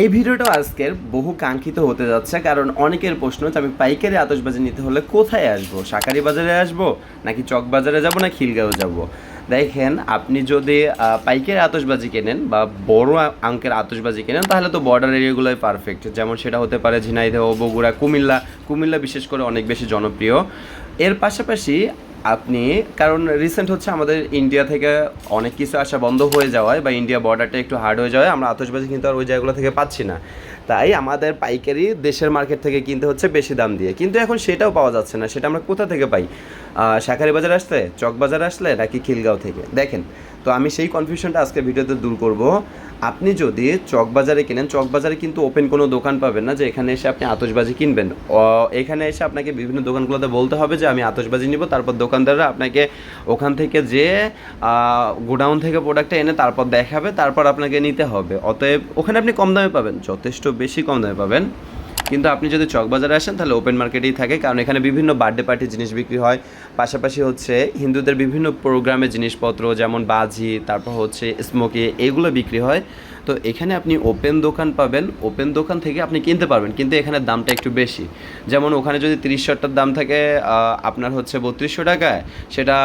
এই ভিডিওটা আজকের বহু কাঙ্ক্ষিত হতে যাচ্ছে, কারণ অনেকের প্রশ্ন যে আমি পাইকারি আতশবাজি নিতে হলে কোথায় আসব? শাকারি বাজারে আসব? নাকি চক বাজারে যাব? না খিলগাঁও যাব? দেখেন, আপনি যদি পাইকারি আতশবাজি কেনেন বা বড় আঙ্কের আতশবাজি কেনেন, তাহলে তো বর্ডার এরিয়াগুলোই পারফেক্ট যেমন সেটা হতে পারে ঝিনাইদহ, বগুড়া, কুমিল্লা কুমিল্লা বিশেষ করে অনেক বেশি জনপ্রিয়। এর পাশাপাশি আপনি, কারণ রিসেন্ট হচ্ছে আমাদের ইন্ডিয়া থেকে অনেক কিছু আসা বন্ধ হয়ে যাওয়ায় বা ইন্ডিয়া বর্ডারটা একটু হার্ড হয়ে যাওয়ায়, আমরা আতশবাজি কিন্তু আর ওই জায়গাগুলো থেকে পাচ্ছি না। তাই আমাদের পাইকারি দেশের মার্কেট থেকে কিনতে হচ্ছে বেশি দাম দিয়ে। কিন্তু এখন সেটাও পাওয়া যাচ্ছে না, সেটা আমরা কোথা থেকে পাই? শাকারি বাজার আসলে চক বাজার আসলে নাকি খিলগাঁও থেকে? দেখেন, তো আমি সেই কনফিউশনটা আজকে ভিডিওতে দূর করব। আপনি যদি চক বাজারে কেনেন, চক বাজারে কিন্তু ওপেন কোনো দোকান পাবেন না যে এখানে এসে আপনি আতশবাজি কিনবেন। এখানে এসে আপনাকে বিভিন্ন দোকানগুলোতে বলতে হবে যে আমি আতশবাজি নিব, তারপর দোকানদাররা আপনাকে ওখান থেকে যে গোডাউন থেকে প্রোডাক্টটা এনে তারপর দেখাবে, তারপর আপনাকে নিতে হবে। অতএব ওখানে আপনি কম দামে পাবেন, যথেষ্ট বেশি কম দামে পাবেন। কিন্তু আপনি যদি চকবাজারে আসেন, তাহলে ওপেন মার্কেটেই থাকে। কারণ এখানে বিভিন্ন বার্থডে পার্টি জিনিস বিক্রি হয়। পাশাপাশি হচ্ছে হিন্দুদের বিভিন্ন প্রোগ্রামের জিনিসপত্র, যেমন বাজি, তারপর হচ্ছে স্মোকি এগুলো বিক্রি হয়। তো এখানে আপনি ওপেন দোকান পাবেন। ওপেন দোকান থেকে আপনি কিনতে পারবেন। কিন্তু এখানে দামটা একটু বেশি। যেমন ওখানে যদি তিরিশ শটার দাম থাকে আপনার হচ্ছে বত্রিশশো টাকায়, সেটা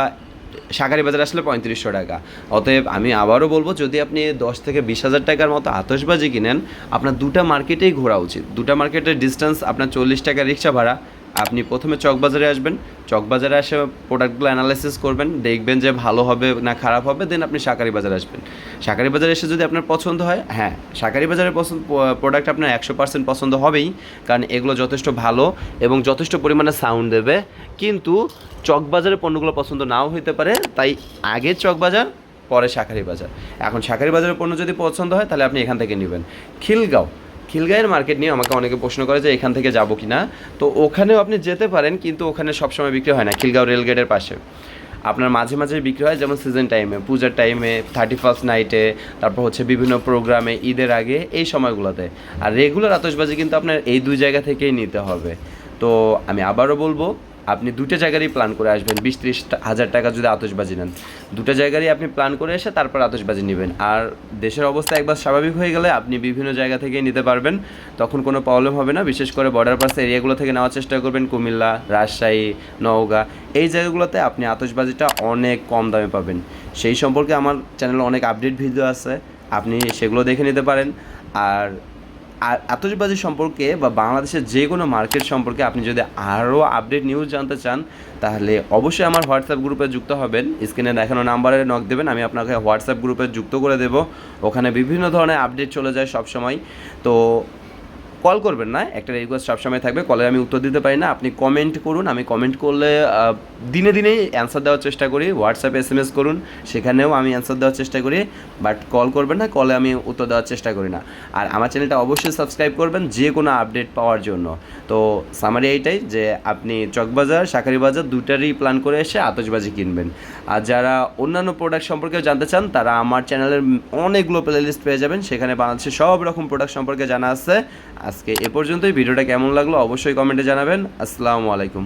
শাকারি বাজার আসলে পঁয়ত্রিশশো টাকা। অতএব আমি আবারও বলব, যদি আপনি দশ থেকে বিশ হাজার টাকার মতো আতশবাজি কিনেন, আপনার দুটা মার্কেটেই ঘোরা উচিত। দুটা মার্কেটের ডিস্টেন্স আপনার চল্লিশ টাকা রিক্সা ভাড়া। আপনি প্রথমে চকবাজারে আসবেন। চকবাজারে এসে প্রোডাক্টগুলো অ্যানালাইসিস করবেন, দেখবেন যে ভালো হবে না খারাপ হবে দেন আপনি শাকারি বাজারে আসবেন। শাকারি বাজারে এসে যদি আপনার পছন্দ হয় হ্যাঁ শাকারি বাজারের পছন্দ প্রোডাক্ট আপনার একশো পার্সেন্ট পছন্দ হবেই, কারণ এগুলো যথেষ্ট ভালো এবং যথেষ্ট পরিমাণে সাউন্ড দেবে। কিন্তু চকবাজারের পণ্যগুলো পছন্দ নাও হইতে পারে, তাই আগে চকবাজার, পরে শাকারি বাজার। এখন শাকারি বাজারের পণ্য যদি পছন্দ হয়, তাহলে আপনি এখান থেকে নেবেন। খিলগাঁও। খিলগাঁয়ের মার্কেট নিয়ে আমাকে অনেকে প্রশ্ন করে যে এখান থেকে যাব কি না তো ওখানেও আপনি যেতে পারেন, কিন্তু ওখানে সবসময় বিক্রি হয় না, খিলগাঁও রেলগেটের পাশে। আপনার মাঝে মাঝে বিক্রি হয়, যেমন সিজন টাইমে পূজার টাইমে থার্টি ফার্স্ট নাইটে তারপর হচ্ছে বিভিন্ন প্রোগ্রামে ঈদের আগে, এই সময়গুলোতে। আর রেগুলার আতশবাজি কিন্তু আপনার এই দুই জায়গা থেকেই নিতে হবে। তো আমি আবারও বলব আপনি দুটো জায়গারই প্ল্যান করে আসবেন। বিশ ত্রিশ হাজার টাকা যদি আতশবাজি নেন। দুটো জায়গারই আপনি প্ল্যান করে এসে তারপর আতশবাজি নেবেন। আর দেশের অবস্থা একবার স্বাভাবিক হয়ে গেলে আপনি বিভিন্ন জায়গা থেকেই নিতে পারবেন। তখন কোনো প্রবলেম হবে না। বিশেষ করে বর্ডার পাস এরিয়াগুলো থেকে নেওয়ার চেষ্টা করবেন। কুমিল্লা, রাজশাহী, নওগাঁ। এই জায়গাগুলোতে আপনি আতশবাজিটা অনেক কম দামে পাবেন। সেই সম্পর্কে আমার চ্যানেলে অনেক আপডেট ভিডিও আছে। আপনি সেগুলো দেখে নিতে পারেন। আর আর আতশবাজি সম্পর্কে বা বাংলাদেশের যে কোনো মার্কেট সম্পর্কে আপনি যদি আরও আপডেট নিউজ জানতে চান, তাহলে অবশ্যই আমার হোয়াটসঅ্যাপ গ্রুপে যুক্ত হবেন। স্ক্রিনে দেখানো নাম্বারে নক দেবেন, আমি আপনাকে হোয়াটসঅ্যাপ গ্রুপে যুক্ত করে দেব। ওখানে বিভিন্ন ধরনের আপডেট চলে যায় সব সময় তো কল করবেন না, একটা রিকোয়েস্ট সবসময় থাকবে কলে আমি উত্তর দিতে পারি না, আপনি কমেন্ট করুন, আমি কমেন্ট করলে দিনে দিনেই অ্যান্সার দেওয়ার চেষ্টা করি হোয়াটসঅ্যাপে এস এম এস করুন, সেখানেও আমি অ্যান্সার দেওয়ার চেষ্টা করি বাট কল করবেন না কলে আমি উত্তর দেওয়ার চেষ্টা করি না। আর আমার চ্যানেলটা অবশ্যই সাবস্ক্রাইব করবেন, যে কোনো আপডেট পাওয়ার জন্য। তো সামারি এইটাই যে আপনি চকবাজার শাকারি বাজার দুটারই প্ল্যান করে এসে আতশবাজি কিনবেন। আর যারা অন্যান্য প্রোডাক্ট সম্পর্কে জানতে চান, তারা আমার চ্যানেলের অনেকগুলো প্লেলিস্ট পেয়ে যাবেন, সেখানে বাংলাদেশের সব রকম প্রোডাক্ট সম্পর্কে জানা আছে। আজকে এ পর্যন্তই। ভিডিওটা কেমন লাগল অবশ্যই কমেন্টে জানাবেন। আসসালামু আলাইকুম।